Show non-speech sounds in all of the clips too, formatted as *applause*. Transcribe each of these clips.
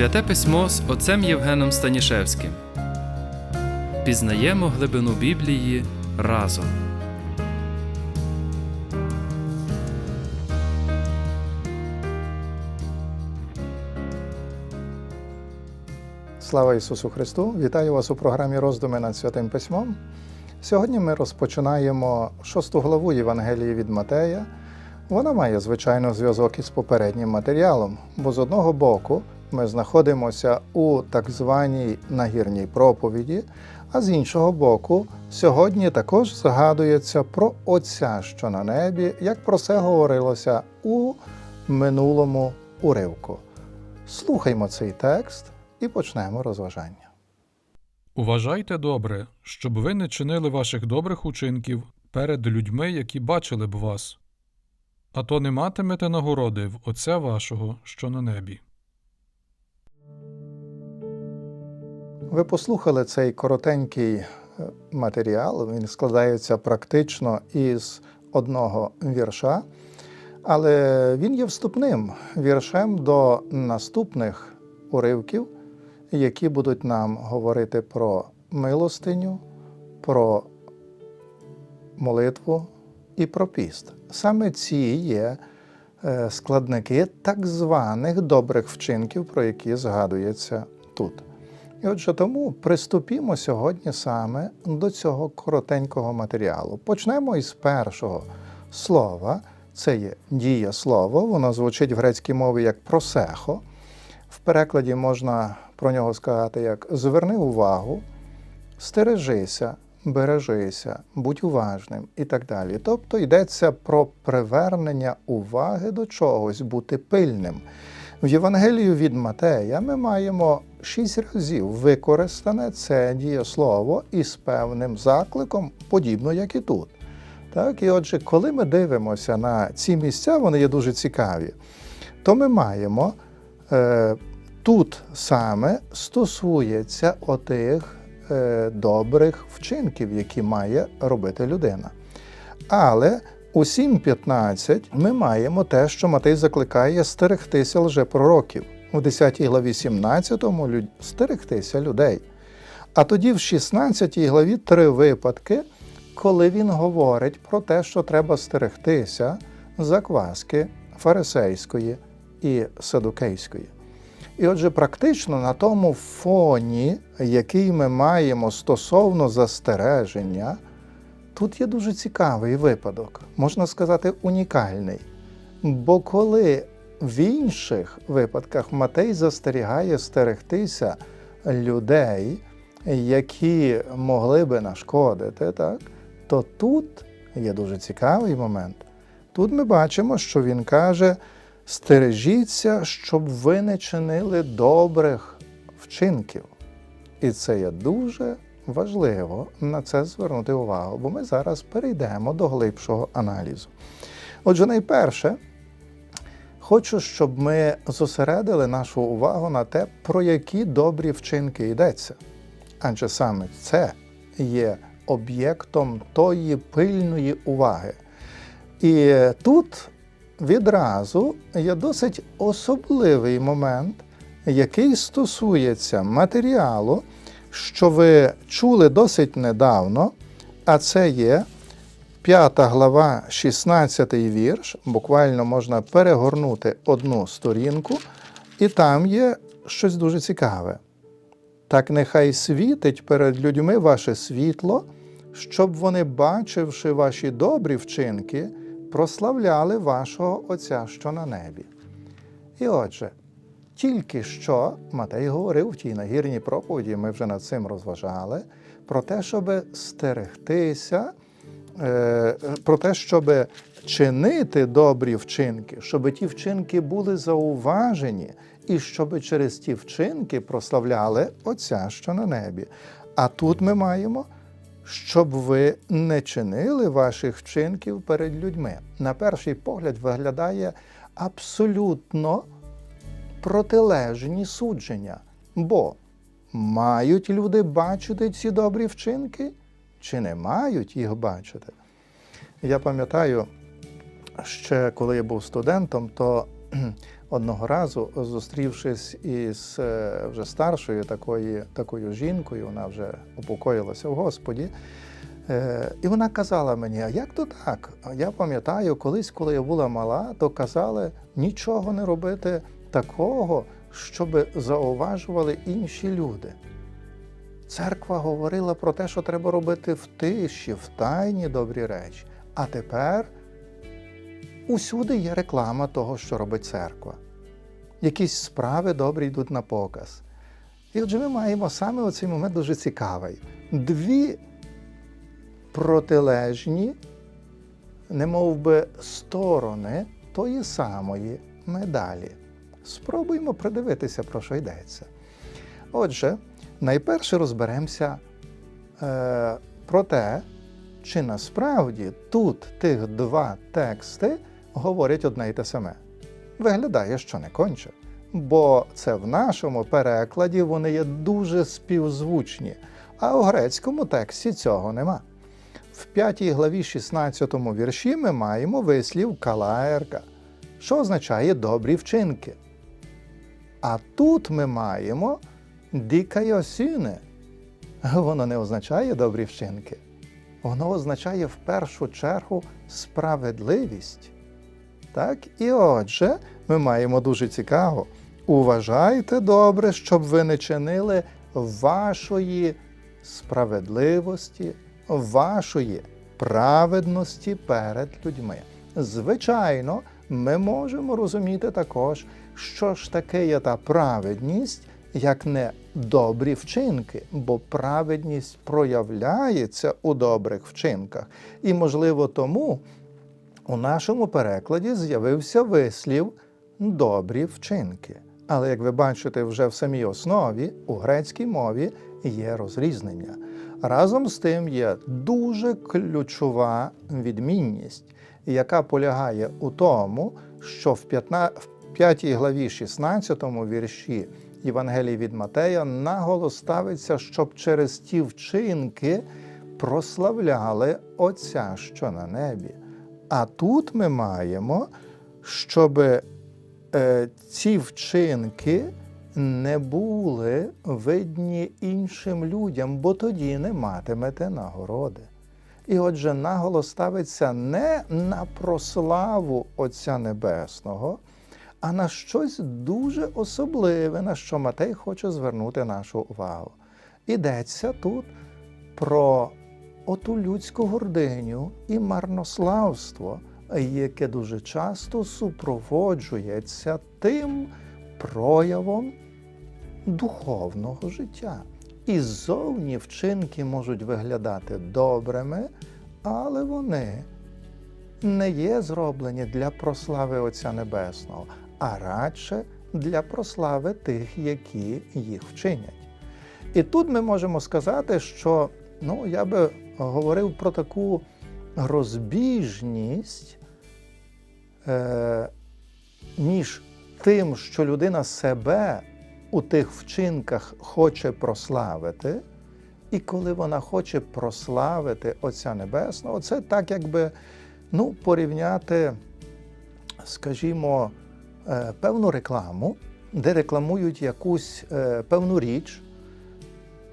Святе письмо з отцем Євгеном Станішевським. Пізнаємо глибину Біблії разом. Слава Ісусу Христу! Вітаю вас у програмі Роздуми над Святим Письмом. Сьогодні ми розпочинаємо шосту главу Євангелії від Матея. Вона має, звичайно, зв'язок із попереднім матеріалом, бо з одного боку ми знаходимося у так званій нагірній проповіді, а з іншого боку, сьогодні також згадується про Отця, що на небі, як про це говорилося у минулому уривку. Слухаймо цей текст і почнемо розважання. Уважайте добре, щоб ви не чинили ваших добрих учинків перед людьми, які бачили б вас, а то не матимете нагороди в Отця вашого, що на небі. Ви послухали цей коротенький е, матеріал. Він складається практично із одного вірша, але він є вступним віршем до наступних уривків, які будуть нам говорити про милостиню, про молитву і про піст. Саме ці є е, складники так званих добрих вчинків, про які згадується тут. І отже, тому приступімо сьогодні саме до цього коротенького матеріалу. Почнемо із першого слова. Це є дія слово, воно звучить в грецькій мові як просехо. В перекладі можна про нього сказати як зверни увагу, стережися, бережися, будь уважним і так далі. Тобто йдеться про привернення уваги до чогось, бути пильним. В Євангелію від Матея ми маємо шість разів використане це дієслово із певним закликом, подібно як і тут. Так, і отже, коли ми дивимося на ці місця, вони є дуже цікаві, то ми маємо е, тут саме стосується отих е, добрих вчинків, які має робити людина. Але у 7.15 ми маємо те, що Матей закликає стерегтися лжепророків. У 10 главі 17 стерегтися людей. А тоді в 16 главі три випадки, коли він говорить про те, що треба стерегтися закваски фарисейської і садукейської. І отже, практично на тому фоні, який ми маємо стосовно застереження, тут є дуже цікавий випадок, можна сказати, унікальний. Бо коли в інших випадках Матей застерігає стерегтися людей, які могли би нашкодити, так, то тут є дуже цікавий момент. Тут ми бачимо, що він каже: стережіться, щоб ви не чинили добрих вчинків. І це є дуже важливо на це звернути увагу, бо ми зараз перейдемо до глибшого аналізу. Отже, найперше, хочу, щоб ми зосередили нашу увагу на те, про які добрі вчинки йдеться. Адже саме це є об'єктом тої пильної уваги. І тут відразу є досить особливий момент, який стосується матеріалу, що ви чули досить недавно, а це є 5 глава, 16 вірш. Буквально можна перегорнути одну сторінку, і там є щось дуже цікаве. Так нехай світить перед людьми ваше світло, щоб вони, бачивши ваші добрі вчинки, прославляли вашого Отця, що на небі. І отже, тільки що Матей говорив в тій нагірній проповіді, ми вже над цим розважали, про те, щоб стерегтися, про те, щоб чинити добрі вчинки, щоб ті вчинки були зауважені, і щоб через ті вчинки прославляли Отця, що на небі. А тут ми маємо, щоб ви не чинили ваших вчинків перед людьми. На перший погляд виглядає абсолютно протилежні судження. Бо мають люди бачити ці добрі вчинки, чи не мають їх бачити? Я пам'ятаю, ще коли я був студентом, то *clears throat* одного разу, зустрівшись із е, вже старшою такою, такою жінкою, вона вже упокоїлася в Господі. Е, І вона казала мені, а як то так? Я пам'ятаю, колись, коли я була мала, то казали нічого не робити такого, щоб зауважували інші люди. Церква говорила про те, що треба робити в тиші, в тайні добрі речі. А тепер усюди є реклама того, що робить церква. Якісь справи добрі йдуть на показ. І отже, ми маємо саме оцей момент дуже цікавий. Дві протилежні, не би, сторони тої самої медалі. Спробуємо придивитися, про що йдеться. Отже, найперше розберемося е, про те, чи насправді тут тих два тексти говорять одне й те саме. Виглядає, що не конче. Бо це в нашому перекладі вони є дуже співзвучні, а у грецькому тексті цього нема. В 5 главі 16 вірші ми маємо вислів калаерка, що означає добрі вчинки. А тут ми маємо дікайосіне. Воно не означає добрі вчинки. Воно означає в першу чергу справедливість. Так, і отже, ми маємо дуже цікаво. Уважайте добре, щоб ви не чинили вашої справедливості, вашої праведності перед людьми. Звичайно, ми можемо розуміти також, що ж таке є та праведність, як не добрі вчинки, бо праведність проявляється у добрих вчинках. І, можливо, тому у нашому перекладі з'явився вислів добрі вчинки. Але як ви бачите, вже в самій основі у грецькій мові є розрізнення. Разом з тим є дуже ключова відмінність, яка полягає у тому, що в 5 главі 16 вірші Євангелії від Матея наголос ставиться, щоб через ті вчинки прославляли Отця, що на небі. А тут ми маємо, щоб е, ці вчинки не були видні іншим людям, бо тоді не матимете нагороди. І отже, наголос ставиться не на прославу Отця Небесного, а на щось дуже особливе, на що Матей хоче звернути нашу увагу. Ідеться тут про оту людську гординю і марнославство, яке дуже часто супроводжується тим проявом духовного життя. І ззовні вчинки можуть виглядати добрими, але вони не є зроблені для прослави Отця Небесного, а радше для прослави тих, які їх вчинять. І тут ми можемо сказати, що ну, я би говорив про таку розбіжність е, між тим, що людина себе у тих вчинках хоче прославити, і коли вона хоче прославити Отця Небесного, це так, якби ну, порівняти, скажімо, певну рекламу, де рекламують якусь е, певну річ,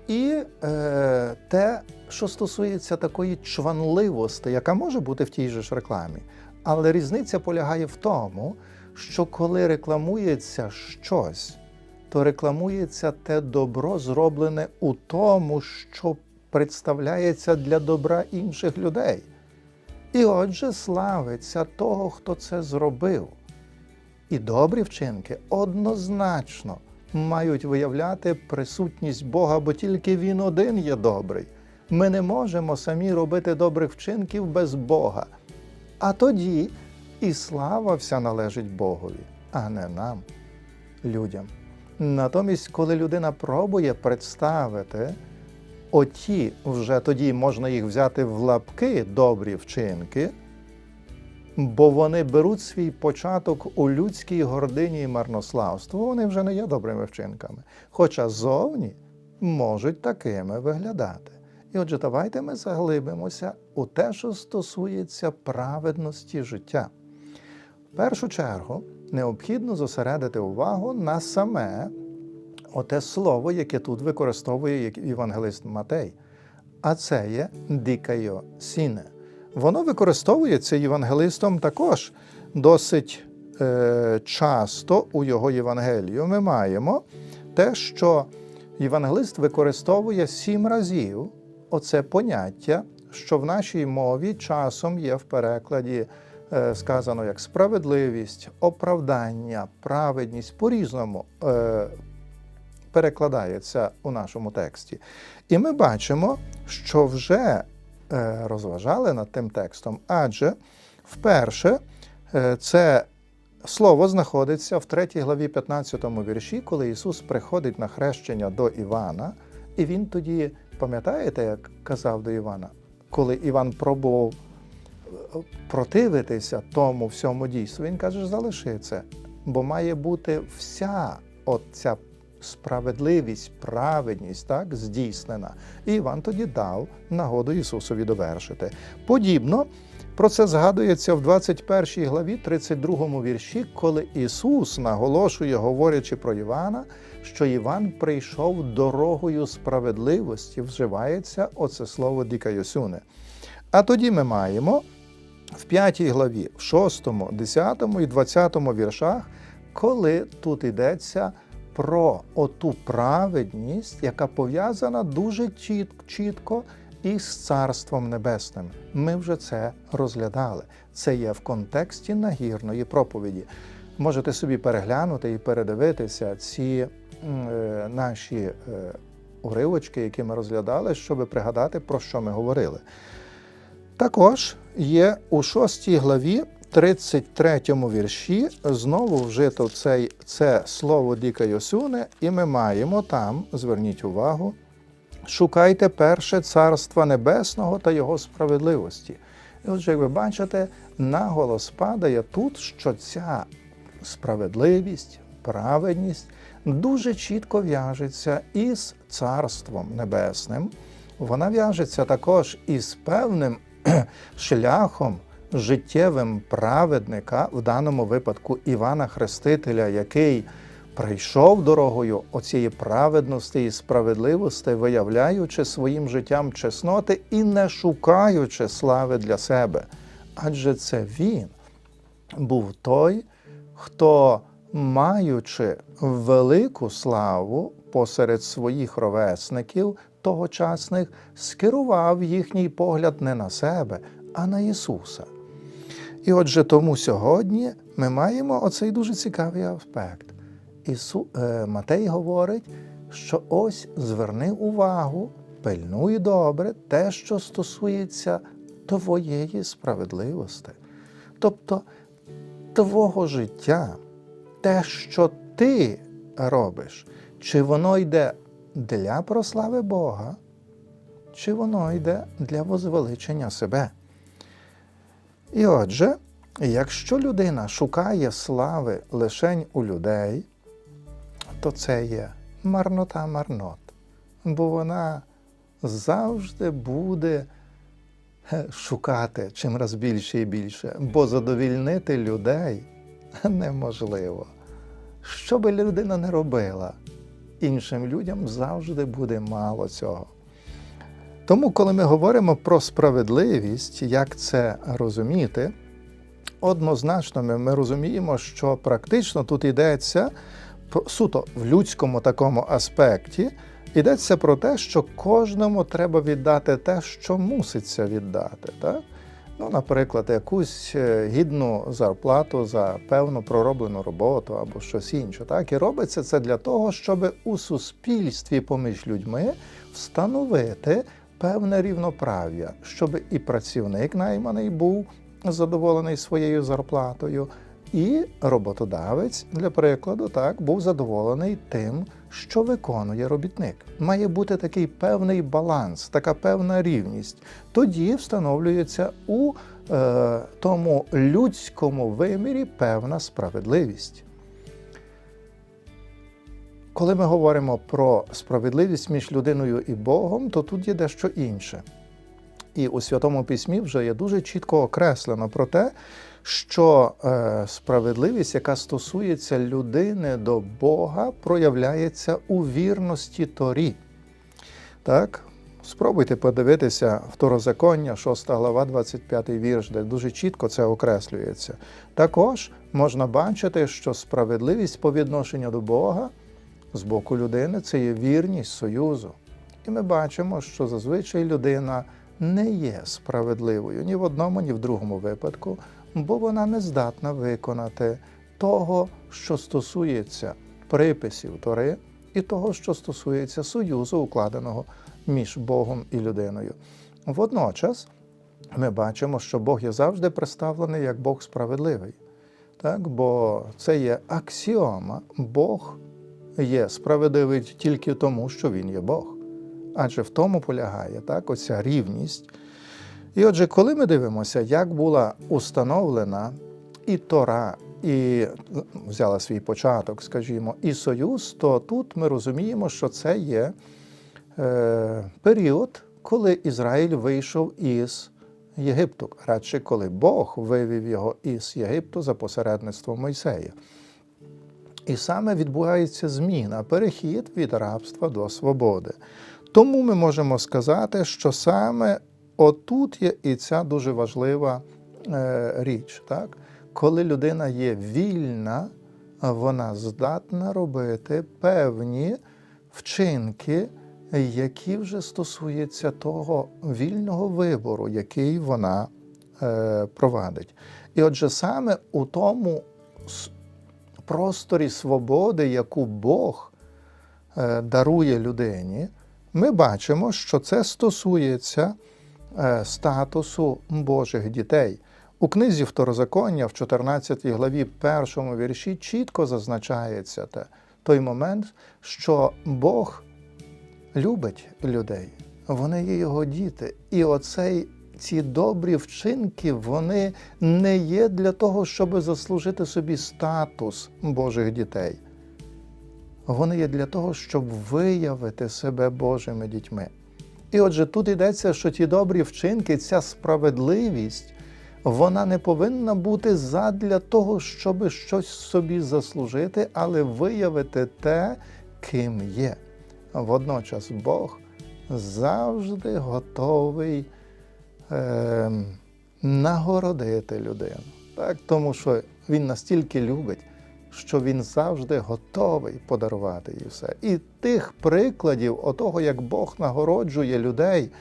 і е, те, що стосується такої чванливості, яка може бути в тій же ж рекламі. Але різниця полягає в тому, що коли рекламується щось, то рекламується те добро, зроблене у тому, що представляється для добра інших людей. І отже, славиться того, хто це зробив. І добрі вчинки однозначно мають виявляти присутність Бога, бо тільки Він один є добрий. Ми не можемо самі робити добрих вчинків без Бога. А тоді і слава вся належить Богові, а не нам, людям. Натомість, коли людина пробує представити оті, вже тоді можна їх взяти в лапки добрі вчинки, бо вони беруть свій початок у людській гордині і марнославству, вони вже не є добрими вчинками. Хоча зовні можуть такими виглядати. І отже, давайте ми заглибимося у те, що стосується праведності життя. В першу чергу, необхідно зосередити увагу на саме оте слово, яке тут використовує євангелист Матей. А це є дикайо сіне. Воно використовується євангелистом також досить е, часто у його Євангелію. Ми маємо те, що євангелист використовує сім разів оце поняття, що в нашій мові часом є в перекладі е, сказано як справедливість, оправдання, праведність по-різному е, перекладається у нашому тексті. І ми бачимо, що вже розважали над тим текстом, адже вперше е, це слово знаходиться в 3 главі 15 вірші, коли Ісус приходить на хрещення до Івана, і він тоді, пам'ятаєте, як казав до Івана, коли Іван пробував е, противитися тому всьому дійству, він каже, залиши це, бо має бути вся оця справедливість, праведність так, здійснена. І Іван тоді дав нагоду Ісусові довершити. Подібно про це згадується в 21 главі, 32 вірші, коли Ісус наголошує, говорячи про Івана, що Іван прийшов дорогою справедливості, вживається оце слово дікайосюне. А тоді ми маємо в 5 главі, в 6, 10 і 20 віршах, коли тут йдеться про оту праведність, яка пов'язана дуже чіт- чітко із Царством Небесним. Ми вже це розглядали. Це є в контексті нагірної проповіді. Можете собі переглянути і передивитися ці е, наші е, уривочки, які ми розглядали, щоб пригадати, про що ми говорили. Також є у 6 главі, 33 вірші, знову вжито цей, це слово Діка Йосуне, і ми маємо там, зверніть увагу, шукайте перше царства небесного та його справедливості. І отже, як ви бачите, наголос падає тут, що ця справедливість, праведність дуже чітко в'яжеться із Царством Небесним. Вона в'яжеться також із певним *clears throat* шляхом життєвим праведника, в даному випадку Івана Хрестителя, який прийшов дорогою оцієї праведності і справедливості, виявляючи своїм життям чесноти і не шукаючи слави для себе. Адже це він був той, хто, маючи велику славу посеред своїх ровесників тогочасних, скерував їхній погляд не на себе, а на Ісуса. І отже, тому сьогодні ми маємо оцей дуже цікавий аспект. Ісу, е, Матей говорить, що ось зверни увагу, пильнуй добре те, що стосується твоєї справедливості. Тобто твого життя, те, що ти робиш, чи воно йде для прослави Бога, чи воно йде для возвеличення себе. І отже, якщо людина шукає слави лишень у людей, то це є марнота марнот, бо вона завжди буде е, шукати чим раз більше і більше, бо задовільнити людей неможливо. Що би людина не робила, іншим людям завжди буде мало цього. Тому, коли ми говоримо про справедливість, як це розуміти, однозначно ми, ми розуміємо, що практично тут йдеться суто в людському такому аспекті, йдеться про те, що кожному треба віддати те, що муситься віддати. Так? Ну, наприклад, якусь е, гідну зарплату за певну пророблену роботу або щось інше. Так? І робиться це для того, щоб у суспільстві поміж людьми встановити певне рівноправ'я, щоб і працівник найманий був задоволений своєю зарплатою, і роботодавець, для прикладу, так, був задоволений тим, що виконує робітник. Має бути такий певний баланс, така певна рівність. Тоді встановлюється у е, тому людському вимірі певна справедливість. Коли ми говоримо про справедливість між людиною і Богом, то тут є дещо інше. І у Святому Письмі вже є дуже чітко окреслено про те, що е, справедливість, яка стосується людини до Бога, проявляється у вірності Торі. Так? Спробуйте подивитися Второзаконня, 6 глава, 25 вірш, де дуже чітко це окреслюється. Також можна бачити, що справедливість по відношенню до Бога з боку людини це є вірність союзу. І ми бачимо, що зазвичай людина не є справедливою ні в одному, ні в другому випадку, бо вона не здатна виконати того, що стосується приписів Тори, і того, що стосується союзу, укладеного між Богом і людиною. Водночас ми бачимо, що Бог є завжди представлений як Бог справедливий. Так? Бо це є аксіома. Бог є справедливий тільки тому, що Він є Бог. Адже в тому полягає так, оця рівність. І отже, коли ми дивимося, як була установлена і Тора, і взяла свій початок, скажімо, і Союз, то тут ми розуміємо, що це є е, період, коли Ізраїль вийшов із Єгипту, радше коли Бог вивів його із Єгипту за посередництвом Мойсея. І саме відбувається зміна, перехід від рабства до свободи. Тому ми можемо сказати, що саме отут є і ця дуже важлива е, річ. Так? Коли людина є вільна, вона здатна робити певні вчинки, які вже стосуються того вільного вибору, який вона е, провадить. І отже, саме у тому просторі свободи, яку Бог е, дарує людині, ми бачимо, що це стосується е, статусу Божих дітей. У книзі Второзаконня в 14 главі першому вірші чітко зазначається те, той момент, що Бог любить людей, вони є його діти. І оцей, ці добрі вчинки вони не є для того, щоб заслужити собі статус Божих дітей. Вони є для того, щоб виявити себе Божими дітьми. І отже, тут йдеться, що ті добрі вчинки, ця справедливість, вона не повинна бути задля того, щоб щось собі заслужити, але виявити те, ким є. Водночас Бог завжди готовий е, нагородити людину, так? тому що Він настільки любить, що Він завжди готовий подарувати їй все. І тих прикладів, отого, як Бог нагороджує людей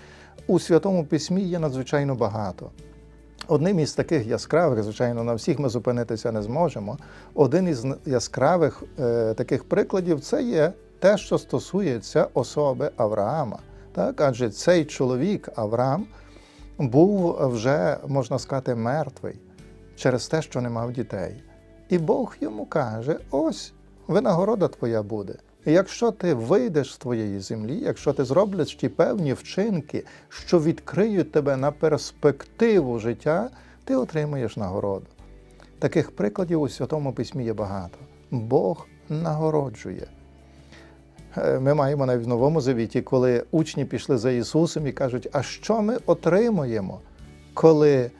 у Святому Письмі, є надзвичайно багато. Одним із таких яскравих, звичайно, на всіх ми зупинитися не зможемо. Один із яскравих е, таких прикладів це є те, що стосується особи Авраама. Так? Адже цей чоловік, Авраам, був вже, можна сказати, мертвий через те, що не мав дітей. І Бог йому каже: ось винагорода твоя буде. І Якщо ти вийдеш з твоєї землі, якщо ти зроблиш ті певні вчинки, що відкриють тебе на перспективу життя, ти отримаєш нагороду. Таких прикладів у Святому Письмі є багато. Бог нагороджує. Е, Ми маємо навіть в Новому Завіті, коли учні пішли за Ісусом і кажуть, а що ми отримуємо, коли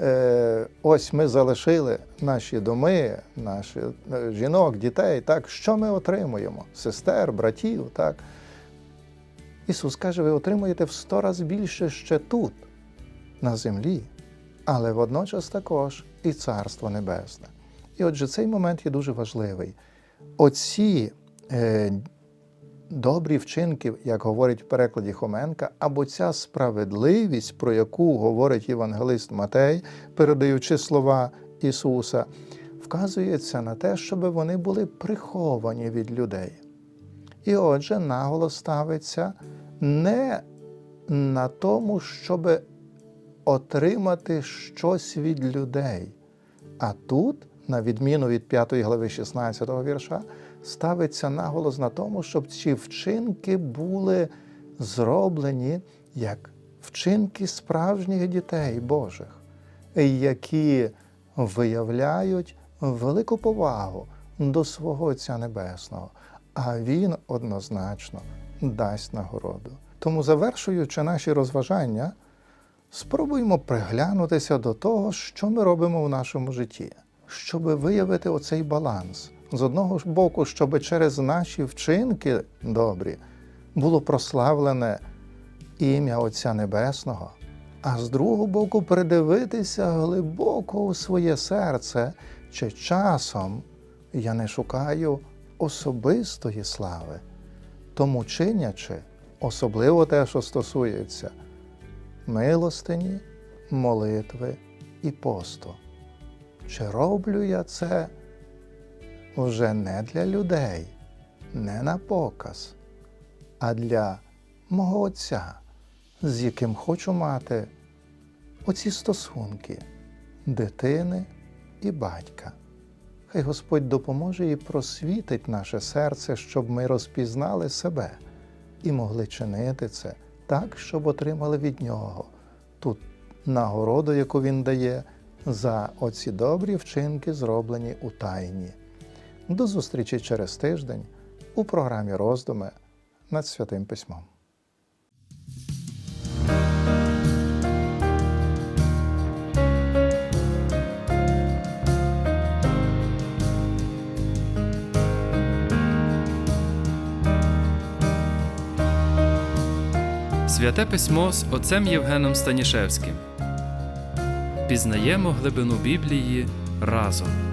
е, ось ми залишили наші доми, наші е, жінок, дітей, так, що ми отримуємо? Сестер, братів, так? Ісус каже, ви отримуєте в сто разів більше ще тут, на землі, але водночас також і Царство Небесне. І отже, цей момент є дуже важливий. Оці е, добрі вчинки, як говорить в перекладі Хоменка, або ця справедливість, про яку говорить євангелист Матей, передаючи слова Ісуса, вказується на те, щоб вони були приховані від людей. І отже, наголос ставиться не на тому, щоб отримати щось від людей. А тут, на відміну від 5 глави 16 вірша, ставиться наголос на тому, щоб ці вчинки були зроблені як вчинки справжніх дітей Божих, які виявляють велику повагу до свого Отця Небесного, а Він однозначно дасть нагороду. Тому, завершуючи наші розважання, спробуймо приглянутися до того, що ми робимо в нашому житті, щоб виявити оцей баланс. З одного ж боку, щоб через наші вчинки добрі було прославлене ім'я Отця Небесного, а з другого боку, придивитися глибоко у своє серце, чи часом я не шукаю особистої слави, тому чинячи, особливо те, що стосується милостині, молитви і посту. Чи роблю я це вже не для людей, не на показ, а для мого Отця, з яким хочу мати оці стосунки дитини і батька. Хай Господь допоможе і просвітить наше серце, щоб ми розпізнали себе і могли чинити це так, щоб отримали від Нього ту нагороду, яку Він дає за оці добрі вчинки, зроблені у тайні. До зустрічі через тиждень у програмі роздуми над Святим Письмом. Святе письмо з отцем Євгеном Станішевським. Пізнаємо глибину Біблії разом.